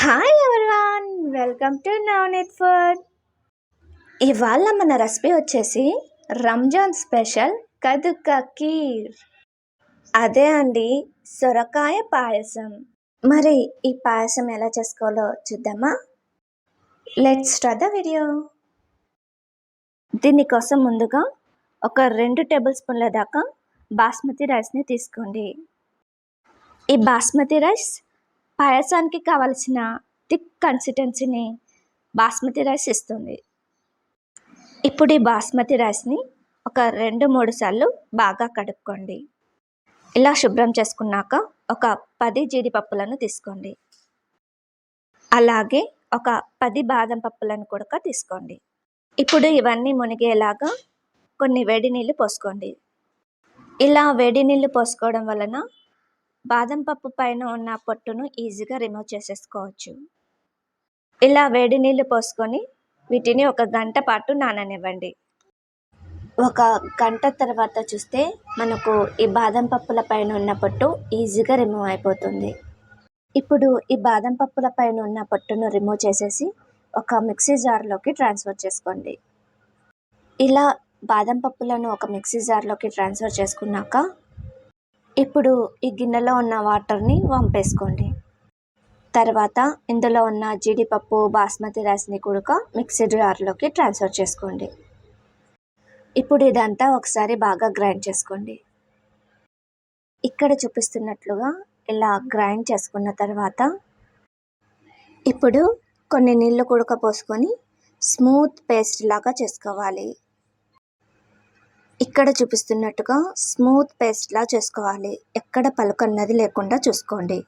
Hi everyone welcome to Navaneet food ఇవాళ మన recipe వచ్చేసి రంజాన్ స్పెషల్ కదుక కీర్ అదే అండి సొరకాయ పాయసం. మరి ఈ పాయసం ఎలా చేసుకోవాలో చూద్దామా? లెట్స్ స్టార్ట్ ద వీడియో దీనికోసం ముందుగా ఒక రెండు టేబుల్ స్పూన్ల దాకా బాస్మతి రైస్ని తీసుకోండి. ఈ బాస్మతి రైస్ పాయసానికి కావలసిన థిక్ కన్సిస్టెన్సీని బాస్మతి రైస్ ఇస్తుంది. ఇప్పుడు ఈ బాస్మతి రైస్ని ఒక రెండు మూడు సార్లు బాగా కడుక్కోండి. ఇలా శుభ్రం చేసుకున్నాక ఒక పది జీడిపప్పులను తీసుకోండి. అలాగే ఒక పది బాదం పప్పులను కూడా తీసుకోండి. ఇప్పుడు ఇవన్నీ మునిగేలాగా కొన్ని వేడి నీళ్ళు పోసుకోండి. ఇలా వేడి నీళ్ళు పోసుకోవడం వలన బాదం పప్పు పైన ఉన్న పొట్టును ఈజీగా రిమూవ్ చేసేసుకోవచ్చు. ఇలా వేడి నీళ్ళు పోసుకొని వీటిని ఒక గంట పాటు నాననివ్వండి. ఒక గంట తర్వాత చూస్తే మనకు ఈ బాదం పప్పుల పైన ఉన్న పొట్టు ఈజీగా రిమూవ్ అయిపోతుంది. ఇప్పుడు ఈ బాదం పప్పుల పైన ఉన్న పొట్టును రిమూవ్ చేసేసి ఒక మిక్సీ జార్లోకి ట్రాన్స్ఫర్ చేసుకోండి. ఇలా బాదం పప్పులను ఒక మిక్సీ జార్లోకి ట్రాన్స్ఫర్ చేసుకున్నాక ఇప్పుడు ఈ గిన్నెలో ఉన్న వాటర్ని వంపేసుకోండి. తర్వాత ఇందులో ఉన్న జీడిపప్పు బాస్మతి రైస్ని కూడా మిక్సీ జార్లోకి ట్రాన్స్ఫర్ చేసుకోండి. ఇప్పుడు ఇదంతా ఒకసారి బాగా గ్రైండ్ చేసుకోండి. ఇక్కడ చూపిస్తున్నట్లుగా ఇలా గ్రైండ్ చేసుకున్న తర్వాత ఇప్పుడు కొన్ని నీళ్ళు కుడక పోసుకొని స్మూత్ పేస్ట్ లాగా చేసుకోవాలి. ఇక్కడ చూపిస్తున్నట్టుగా స్మూత్ పేస్ట్లా చేసుకోవాలి. ఎక్కడ పలుకన్నది లేకుండా చూసుకోండి.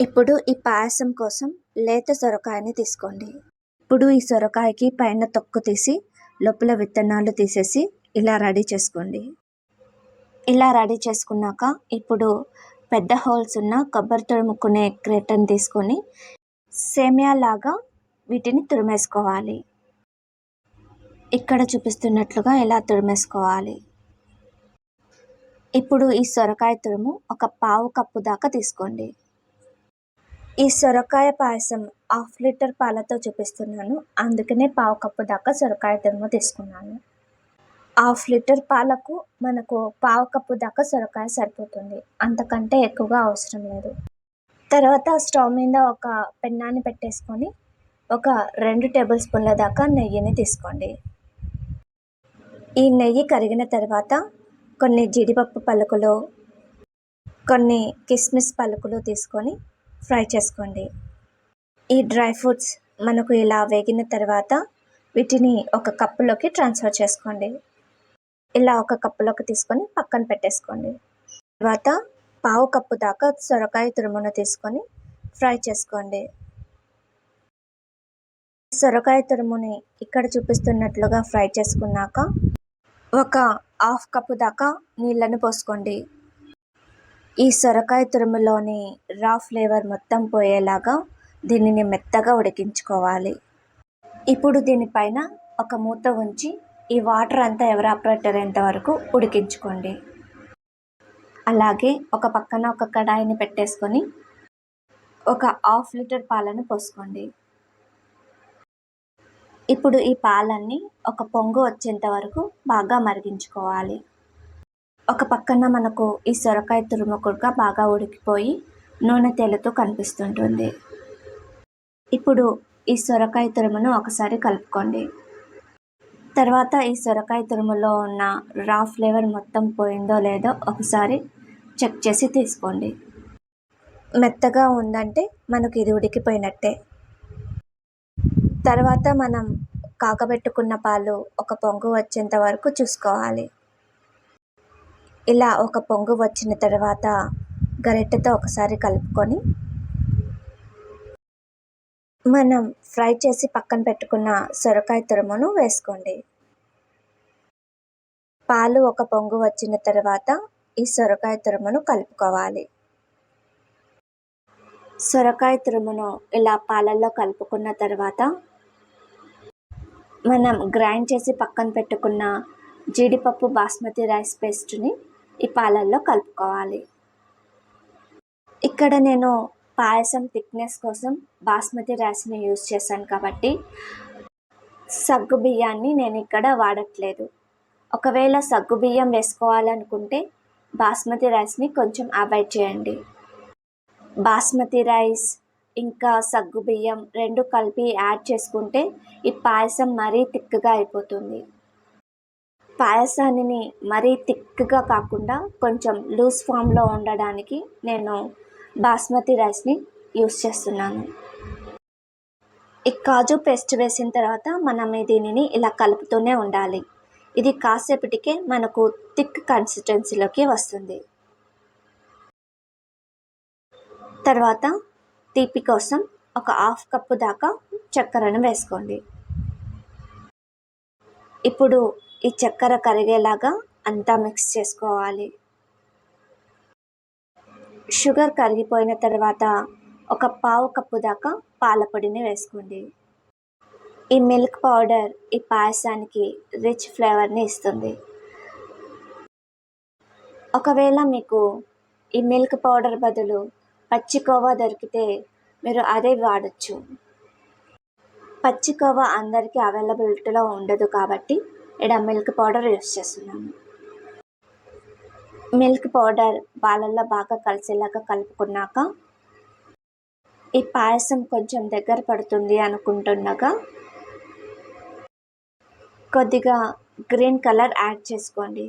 ఇప్పుడు ఈ పాయసం కోసం లేత సొరకాయని తీసుకోండి. ఇప్పుడు ఈ సొరకాయకి పైన తొక్కు తీసి లోపల విత్తనాలు తీసేసి ఇలా రెడీ చేసుకోండి. ఇలా రెడీ చేసుకున్నాక ఇప్పుడు పెద్ద హోల్స్ ఉన్న కొబ్బరి తురుముకునే క్రేటన్ తీసుకొని సేమియా లాగా వీటిని తురిమేసుకోవాలి. ఇక్కడ చూపిస్తున్నట్లుగా ఎలా తురిమేసుకోవాలి ఇప్పుడు ఈ సొరకాయ తురుము ఒక పావు కప్పు దాకా తీసుకోండి. ఈ సొరకాయ పాయసం హాఫ్ లీటర్ పాలతో చూపిస్తున్నాను. అందుకనే పావు కప్పు దాకా సొరకాయ తురుము తీసుకున్నాను. హాఫ్ లీటర్ పాలకు మనకు పావు కప్పు దాకా సొరకాయ సరిపోతుంది. అంతకంటే ఎక్కువగా అవసరం లేదు. తర్వాత స్టవ్ మీద ఒక పెన్నాన్ని పెట్టేసుకొని ఒక రెండు టేబుల్ స్పూన్ల దాకా నెయ్యిని తీసుకోండి. ఈ నెయ్యి కరిగిన తర్వాత కొన్ని జీడిపప్పు పలుకులు కొన్ని కిస్మిస్ పలుకులు తీసుకొని ఫ్రై చేసుకోండి. ఈ డ్రై ఫ్రూట్స్ మనకు ఇలా వేగిన తర్వాత వీటిని ఒక కప్పులోకి ట్రాన్స్ఫర్ చేసుకోండి. ఇలా ఒక కప్పులోకి తీసుకొని పక్కన పెట్టేసుకోండి. తర్వాత పావు కప్పు దాకా సొరకాయ తురుమును తీసుకొని ఫ్రై చేసుకోండి. సొరకాయ తురుముని ఇక్కడ చూపిస్తున్నట్లుగా ఫ్రై చేసుకున్నాక ఒక హాఫ్ కప్పు దాకా నీళ్ళని పోసుకోండి. ఈ సొరకాయ తురుములోని రా ఫ్లేవర్ మొత్తం పోయేలాగా దీనిని మెత్తగా ఉడికించుకోవాలి. ఇప్పుడు దీనిపైన ఒక మూత ఉంచి ఈ వాటర్ అంతా ఎవరాపరేట్ అయ్యేంత వరకు ఉడికించుకోండి. అలాగే ఒక పక్కన ఒక కడాయిని పెట్టేసుకొని ఒక హాఫ్ లీటర్ పాలను పోసుకోండి. ఇప్పుడు ఈ పాలన్నీ ఒక పొంగు వచ్చేంత వరకు బాగా మరిగించుకోవాలి. ఒక పక్కన మనకు ఈ సొరకాయ తురుముకుడుగా బాగా ఉడికిపోయి నూనె తేలుతూ కనిపిస్తుంటుంది. ఇప్పుడు ఈ సొరకాయ తురుమును ఒకసారి కలుపుకోండి. తర్వాత ఈ సొరకాయ తురుములో ఉన్న రా ఫ్లేవర్ మొత్తం పోయిందో లేదో ఒకసారి చెక్ చేసి తీసుకోండి. మెత్తగా ఉందంటే మనకు ఇది ఉడికిపోయినట్టే. తర్వాత మనం కాగబెట్టుకున్న పాలు ఒక పొంగు వచ్చేంత వరకు చూసుకోవాలి. ఇలా ఒక పొంగు వచ్చిన తర్వాత గరిటెతో ఒకసారి కలుపుకొని మనం ఫ్రై చేసి పక్కన పెట్టుకున్న సొరకాయ తురుమును వేసుకోండి. పాలు ఒక పొంగు వచ్చిన తర్వాత ఈ సొరకాయ తురుమును కలుపుకోవాలి. సొరకాయ తురుమును ఇలా పాలల్లో కలుపుకున్న తర్వాత మనం గ్రైండ్ చేసి పక్కన పెట్టుకున్న జీడిపప్పు బాస్మతి రైస్ పేస్ట్ని ఈ పాలల్లో కలుపుకోవాలి. ఇక్కడ నేను పాయసం థిక్నెస్ కోసం బాస్మతి రైస్ని యూస్ చేశాను కాబట్టి సగ్గు బియ్యాన్ని నేను ఇక్కడ వాడట్లేదు. ఒకవేళ సగ్గు బియ్యం వేసుకోవాలనుకుంటే బాస్మతి రైస్ని కొంచెం అవాయిడ్ చేయండి. బాస్మతి రైస్ ఇంకా సగ్గు బియ్యం రెండు కలిపి యాడ్ చేసుకుంటే ఈ పాయసం మరీ తిక్కగా అయిపోతుంది. పాయసాన్ని మరీ తిక్కగా కాకుండా కొంచెం లూజ్ ఫామ్లో ఉండడానికి నేను బాస్మతి రైస్ని యూస్ చేస్తున్నాను. ఈ కాజు పేస్ట్ వేసిన తర్వాత మనం దీనిని ఇలా కలుపుతూనే ఉండాలి. ఇది కాసేపటికే మనకు థిక్ కన్సిస్టెన్సీలోకి వస్తుంది. తర్వాత తీపి కోసం ఒక హాఫ్ కప్పు దాకా చక్కెరను వేసుకోండి. ఇప్పుడు ఈ చక్కెర కరిగేలాగా అంతా మిక్స్ చేసుకోవాలి. షుగర్ కరిగిపోయిన తర్వాత ఒక పావు కప్పు దాకా పాలపొడిని వేసుకోండి. ఈ మిల్క్ పౌడర్ ఈ పాయసానికి రిచ్ ఫ్లేవర్ని ఇస్తుంది. ఒకవేళ మీకు ఈ మిల్క్ పౌడర్ బదులు పచ్చికోవా దొరికితే మీరు అదే వాడచ్చు. పచ్చికోవా అందరికీ అవైలబిలిటీలో ఉండదు కాబట్టి ఇక్కడ మిల్క్ పౌడర్ యూస్ చేస్తున్నాను మిల్క్ పౌడర్ పాలల్లో బాగా కలిసేలాగా కలుపుకున్నాక ఈ పాయసం కొంచెం దగ్గర పడుతుంది అనుకుంటుండగా కొద్దిగా గ్రీన్ కలర్ యాడ్ చేసుకోండి.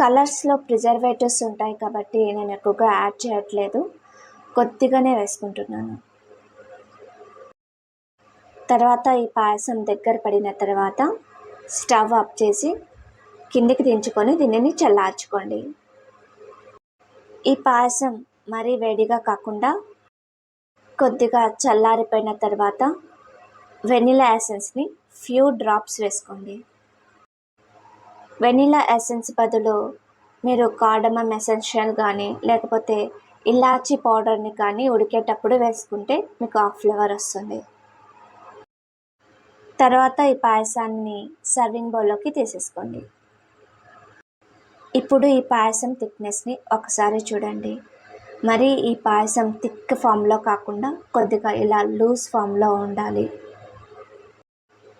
కలర్స్లో ప్రిజర్వేటివ్స్ ఉంటాయి కాబట్టి నేను ఎక్కువగా యాడ్ చేయట్లేదు. కొద్దిగానే వేసుకుంటున్నాను. తర్వాత ఈ పాయసం దగ్గర పడిన తర్వాత స్టవ్ ఆఫ్ చేసి కిందికి దించుకొని దీనిని చల్లార్చుకోండి. ఈ పాయసం మరీ వేడిగా కాకుండా కొద్దిగా చల్లారిపోయిన తర్వాత వెనిలా ఎసెన్స్ని ఫ్యూ డ్రాప్స్ వేసుకోండి. వెనిలా ఎసెన్స్ బదులు మీరు కార్డమమ్ ఎసెన్షియల్ కానీ లేకపోతే ఇలాచీ పౌడర్ని కానీ ఉడికేటప్పుడు వేసుకుంటే మీకు ఆ ఫ్లేవర్ వస్తుంది. తర్వాత ఈ పాయసాన్ని సర్వింగ్ బౌల్లోకి తీసేసుకోండి. ఇప్పుడు ఈ పాయసం థిక్నెస్ని ఒకసారి చూడండి. మరి ఈ పాయసం థిక్ ఫామ్లో కాకుండా కొద్దిగా ఇలా లూజ్ ఫామ్లో ఉండాలి.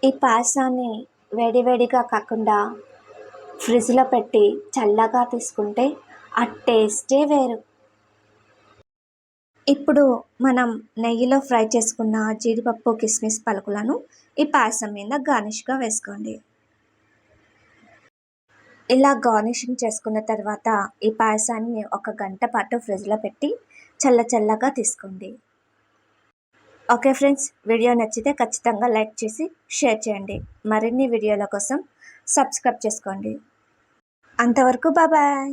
ఈ పాయసాన్ని వేడివేడిగా కాకుండా ఫ్రిడ్జ్లో పెట్టి చల్లగా తీసుకుంటే ఆ టేస్టే వేరు. ఇప్పుడు మనం నెయ్యిలో ఫ్రై చేసుకున్న జీడిపప్పు కిస్మిస్ పలుకులను ఈ పాయసం మీద గార్నిష్గా వేసుకోండి. ఇలా గార్నిషింగ్ చేసుకున్న తర్వాత ఈ పాయసాన్ని ఒక గంట పాటు ఫ్రిడ్జ్లో పెట్టి చల్ల చల్లగా తీసుకోండి. ఓకే ఫ్రెండ్స్ వీడియో నచ్చితే ఖచ్చితంగా లైక్ చేసి షేర్ చేయండి. మరిన్ని వీడియోల కోసం సబ్స్క్రైబ్ చేసుకోండి. అంతవరకు బాబాయ్